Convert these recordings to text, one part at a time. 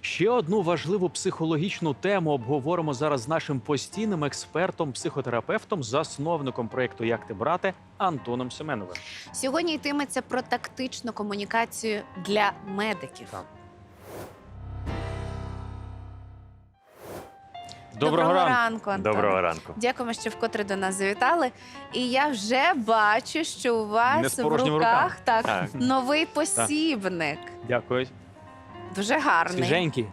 Ще одну важливу психологічну тему обговоримо зараз з нашим постійним експертом, психотерапевтом, засновником проєкту Як ти брати Антоном Семеновим. Сьогодні йтиметься про тактичну комунікацію для медиків. Так. ранку, Антон. Доброго ранку. Дякуємо, що вкотре до нас завітали. І я вже бачу, що у вас в руках так, Так. новий посібник. Дякую. Дуже гарний. Свіженький.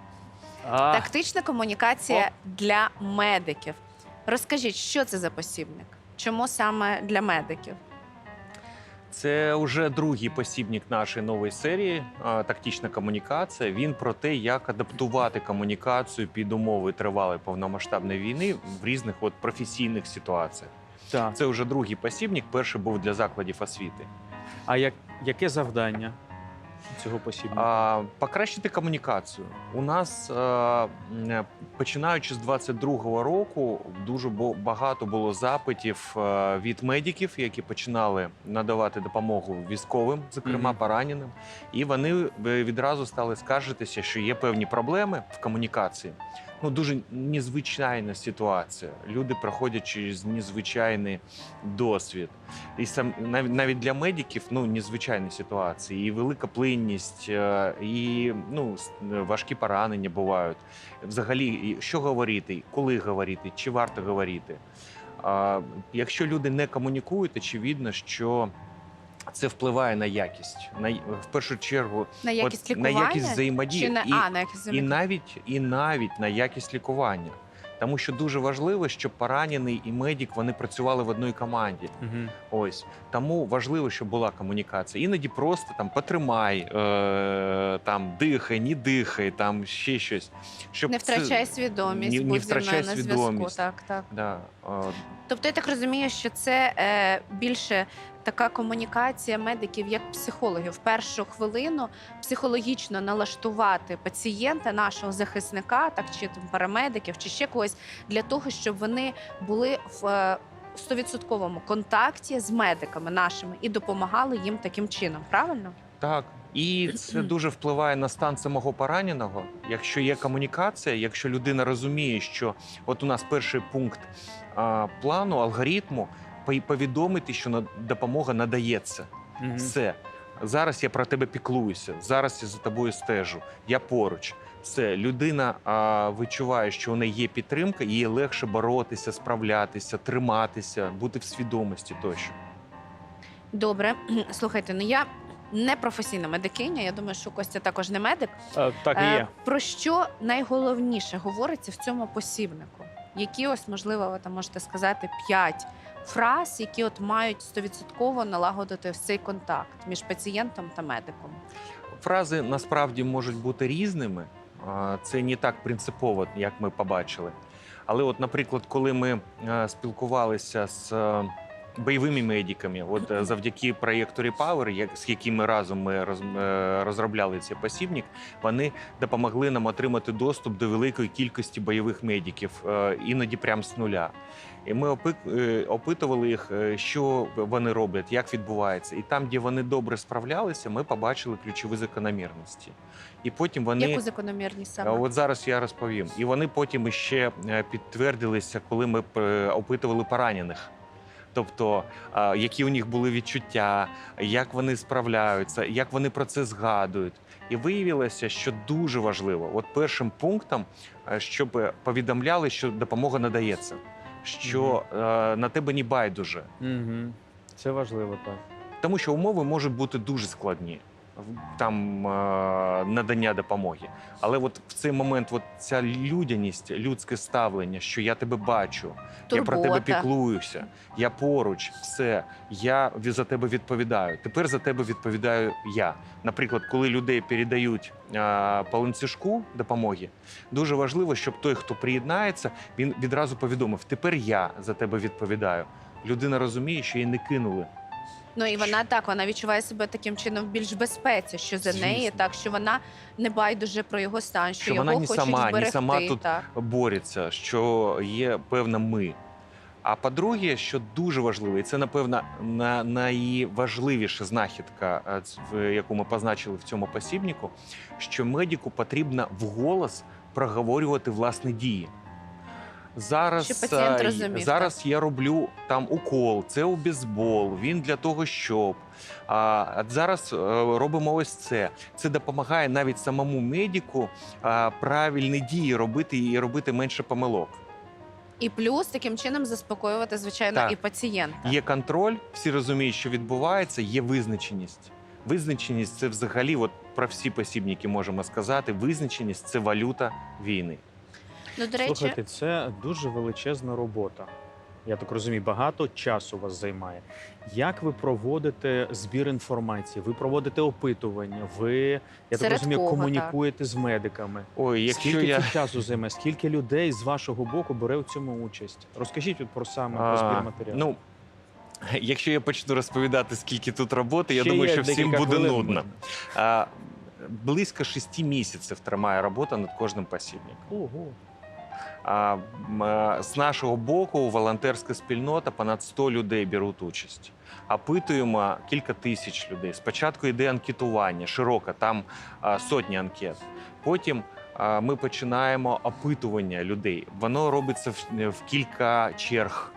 А, Тактична комунікація для медиків. Розкажіть, що це за посібник? Чому саме для медиків? Це вже другий посібник нашої нової серії тактична комунікація. Він про те, як адаптувати комунікацію під умови тривалої повномасштабної війни в різних от професійних ситуаціях. так. Це вже другий посібник. Перший був для закладів освіти. а як, яке завдання цього посібника? А, покращити комунікацію. У нас, а, починаючи з 22-го року, дуже багато було запитів від медиків, які починали надавати допомогу військовим, зокрема Мгм. пораненим. І вони е, відразу стали скаржитися, що є певні проблеми в комунікації. Ну, дуже незвичайна ситуація. Люди проходять через незвичайний досвід. І сам навіть для медиків ну незвичайні ситуації, і велика плинність, е, і ну с- важкі поранення бувають. Взагалі, що говорити, коли говорити, чи варто говорити. Якщо люди не комунікують, очевидно, що це впливає на якість. На в першу чергу, На якість от, лікування? на якість взаємодії Чи на, і, а, на якість і навіть і навіть на якість лікування. Тому що дуже важливо, щоб поранений і медик вони працювали в одній команді. Мгм. Ось тому важливо, щоб була комунікація. Іноді просто там потримай, е, там дихай, не дихай, там ще щось. Щоб Не це- втрачай свідомість, Ні- не будь зі мною втрачай на зв'язку. Так, так. Да, е, Тобто я так розумію, що це е, більше така комунікація медиків як психологів. В першу хвилину психологічно налаштувати пацієнта, нашого захисника, так чи там парамедиків, чи ще когось для того, щоб вони були в е, стовідсотковому контакті з медиками нашими і допомагали їм таким чином. Правильно? так. І це дуже впливає на стан самого пораненого. Якщо є комунікація, якщо людина розуміє, що от у нас перший пункт а, плану, алгоритму, повідомити, що на- допомога надається. Мгм. Все. Зараз я про тебе піклуюся. Зараз я за тобою стежу. Я поруч. Все, людина а, відчуває, що у неї є підтримка, їй легше боротися, справлятися, триматися, бути в свідомості тощо. Добре, слухайте, ну я не професійна медикиня. Я думаю, що Костя також не медик. Е, Так і Е, є. Про що найголовніше говориться в цьому посібнику? Які ось, можливо, ви там можете сказати п'ять фраз, які от мають стовідсотково налагодити цей контакт між пацієнтом та медиком? Фрази насправді можуть бути різними. Це не так принципово, як ми побачили. Але, от, наприклад, коли ми е, спілкувалися з е, бойовими медиками, от е, завдяки проєкту Repower, як з якими разом ми роз- е, розробляли цей посібник, вони допомогли нам отримати доступ до великої кількості бойових медиків, е, іноді прямо з нуля. І ми е, опитували їх, е, що вони роблять, як відбувається. І там, де вони добре справлялися, ми побачили ключові закономірності. І потім вони Яку закономірність саме? От зараз я розповім. І вони потім ще е, підтвердилися, коли ми е, опитували поранених. Тобто, які у них були відчуття, як вони справляються, як вони про це згадують. І виявилося, що дуже важливо, от першим пунктом, е, щоб повідомляли, що допомога надається, що угу. на тебе не байдуже. Угу. Це важливо, так. Тому що умови можуть бути дуже складні. Там е, надання допомоги. Але от в цей момент, от ця людяність, людське ставлення, що я тебе бачу, я про тебе піклуюся, я поруч, все, я за тебе відповідаю. Тепер за тебе відповідаю я. Наприклад, коли людей передають е, по ланцюжку допомоги, дуже важливо, щоб той, хто приєднається, він відразу повідомив: тепер я за тебе відповідаю. Людина розуміє, що її не кинули. Ну і вона так, вона відчуває себе таким чином в більш безпеці, що за неї так, що вона не байдуже про його стан, що, Що його вона не хочуть сама, не зберегти. сама тут так. борються, що є певна ми. А по-друге, що дуже важливо, і це напевно на найважливіша знахідка, е, яку ми позначили в цьому посібнику, що медику потрібно вголос проговорювати власні дії. Зараз, Щоб пацієнт е, розумів, зараз я роблю там укол, це обізбол, він для того, щоб. А а зараз е, робимо ось це. Це допомагає навіть самому медику правильні дії робити і робити менше помилок. І плюс таким чином заспокоювати, звичайно, Так. і пацієнта. Є контроль, всі розуміють, що відбувається, є визначеність. Визначеність це взагалі, от про всі посібники можемо сказати. Визначеність це валюта війни. Ну, до речі, Слухайте, це дуже величезна робота. Я так розумію, багато часу вас займає. Як ви проводите збір інформації? Ви проводите опитування? Ви я так розумію, кого, комунікуєте з медиками? Ой, якщо Скільки я це часу займе? Скільки людей з вашого боку бере в цьому участь? Розкажіть про саме про збір матеріалу. Ну, якщо я почну розповідати, скільки тут роботи, я думаю, що всім буде хвилин, нудно. А, близько шести місяців тримає робота над кожним посібником. Ого. Е, з нашого боку волонтерська спільнота, понад 100 людей беруть участь. Опитуємо кілька тисяч людей. Спочатку йде анкетування, широке, там сотні анкет. Потім ми починаємо опитування людей. Воно робиться в кілька черг.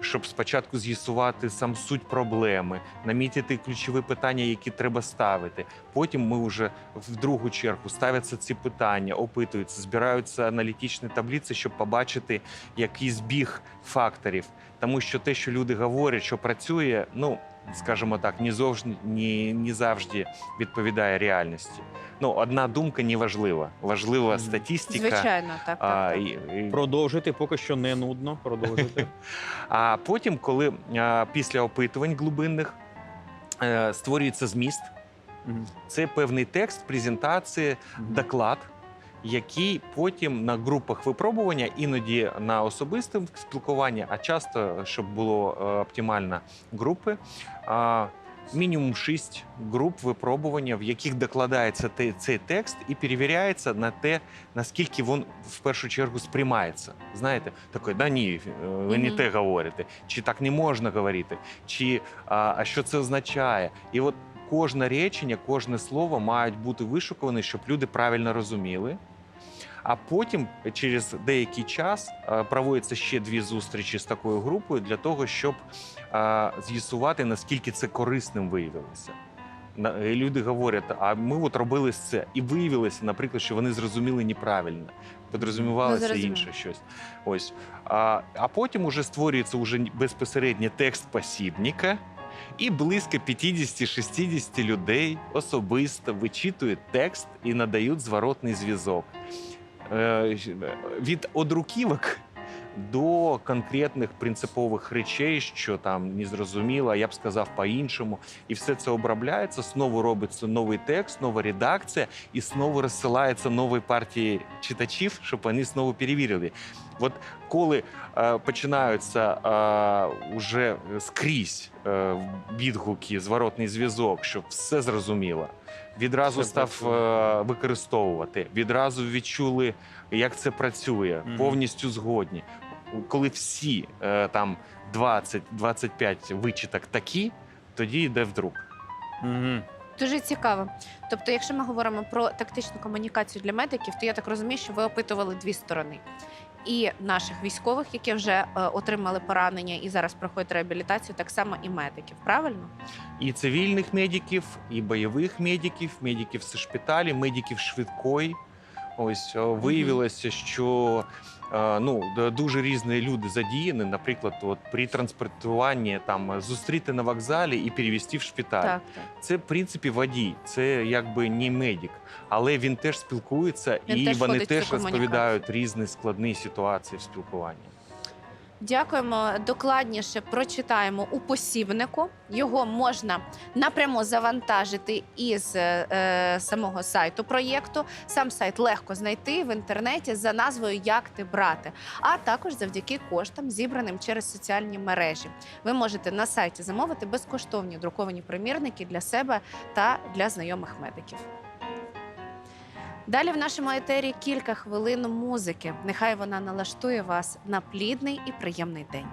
Щоб спочатку з'ясувати сам суть проблеми, намітити ключові питання, які треба ставити. Потім ми вже в другу чергу ставляться ці питання, опитуються, збираються аналітичні таблиці, щоб побачити який збіг факторів. Тому що те, що люди говорять, що працює, ну скажімо так, не завжди, не, не завжди відповідає реальності. Ну, одна думка не важлива. Важлива Мгм. статистика. звичайно, так. так, А, так. і- і- Продовжуйте, поки що не нудно. Продовжуйте. а потім, коли а, після опитувань глибинних е, створюється зміст, Мгм. це певний текст, презентації, Мгм. доклад, який потім на групах випробування, іноді на особистому спілкуванні, а часто, щоб було е, оптимально, групи. Мінімум шість груп випробування, в яких докладається цей текст і перевіряється на те, наскільки він в першу чергу сприймається. Знаєте, такий, да ні, е, ви не те говорите, чи так не можна говорити, чи а, а що це означає? І от кожне речення, кожне слово мають бути вишукувані, щоб люди правильно розуміли. А потім, через деякий час, е, проводяться ще дві зустрічі з такою групою для того, щоб е, з'ясувати, наскільки це корисним виявилося. Люди говорять, а ми от робили це, і виявилося, наприклад, що вони зрозуміли неправильно, Ну, підрозумівалося зрозуміло. інше щось. Ось. А, а потім уже створюється уже безпосередньо текст посібника, і близько 50-60 людей особисто вичитують текст і надають зворотний зв'язок. Е, Від одруківок до конкретних принципових речей, що там не зрозуміло, я б сказав по-іншому. І все це обробляється, знову робиться новий текст, нова редакція, і знову розсилається новій партії читачів, щоб вони знову перевірили. От коли е, починаються е, уже скрізь е, відгуки, зворотний зв'язок, щоб все зрозуміло, відразу Все став е, використовувати, відразу відчули, як це працює, Мгм. повністю згодні. Коли всі е, там 20-25 вичиток такі, тоді йде вдруг. Мгм. Дуже цікаво. Тобто, якщо ми говоримо про тактичну комунікацію для медиків, то я так розумію, що ви опитували дві сторони. І наших військових, які вже е, отримали поранення і зараз проходять реабілітацію, так само і медиків. Правильно? І цивільних медиків, і бойових медиків, медиків з шпиталі, медиків швидкої. Ось е, виявилося, що е, ну дуже різні люди задіяні. Наприклад, от при транспортуванні там зустріти на вокзалі і перевести в шпиталь. Так, так. Це в принципі водій, це якби не медик, але він теж спілкується Він і теж вони теж розповідають різні складні ситуації в спілкуванні. Дякуємо. Докладніше прочитаємо у посібнику. Його можна напряму завантажити із е, е, самого сайту проєкту. Сам сайт легко знайти в інтернеті за назвою Як ти брати, а також завдяки коштам, зібраним через соціальні мережі. Ви можете на сайті замовити безкоштовні друковані примірники для себе та для знайомих медиків. Далі в нашому етері кілька хвилин музики. Нехай вона налаштує вас на плідний і приємний день.